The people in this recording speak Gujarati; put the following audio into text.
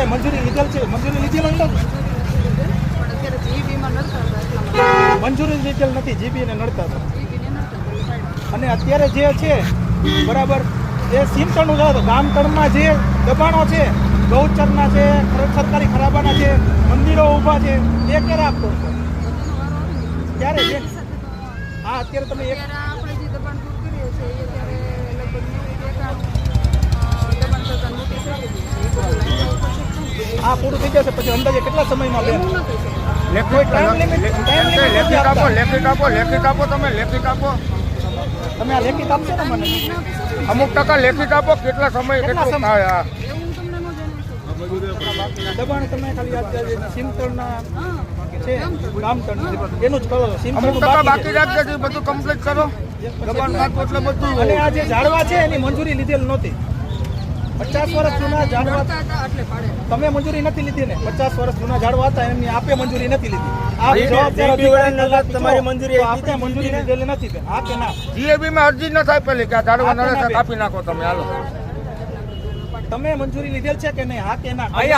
કઈ મંજૂરી લીધેલ છે. મંજૂરી લીધેલ મંજૂરી લીધેલ નથી. નડતા જીબીને કરતા અને અત્યારે જે છે, બરાબર, એ સિમટણનું જાઓ તો ગામતળમાં જે દબાણો છે, ગૌચરના છે સરકારી ખરાબાના છે, મંદિરો ઊભા છે, એ ક્યારે આપતો ત્યારે હા, અત્યારે તમે એક આપણે આ પૂરું થઈ જશે પછી અંદાજે કેટલા સમયમાં બેન એવું નથી શકતા. કોઈ time limit- time limit નથી લેખિત આપો લેખિત આપો લેખિત આપો તમે લેખિત આપો. તમે આ લેખિત આપશો ને મને? અમુક ટકા લેખિત આપો કેટલા સમય કેટલા થાય હા એવું હું. તમને ન જણાવી શકું. દબાણ તમે ખાલી આ સિમટણના છે ગામતળના એનું જ કરો અમુક બાકી બાકી રાખજો બધું કમ્પ્લીટ કરો. દબાણ નાખો એટલે બધું અને આ જે ઝાડવા છે એની મંજૂરી લીધેલ નહોતી. પચાસ વર્ષ જૂના ઝાડવા નડતા હતા એટલે પાડે. તમે મંજૂરી નથી લીધી ને? પચાસ વર્ષ જૂના ઝાડવા હતા એમની આપે મંજૂરી નથી લીધી. આ તમારી મંજૂરી આપી મંજૂરી લીધેલી નથી. હા કે ના? જીએબી માં અરજી ન થાય પેલી કે આ ઝાડવા નાખે. કાપી નાખો તમે હાલો. તમે મંજૂરી લીધેલ છે કે નહીં? હા કે ના? અહીં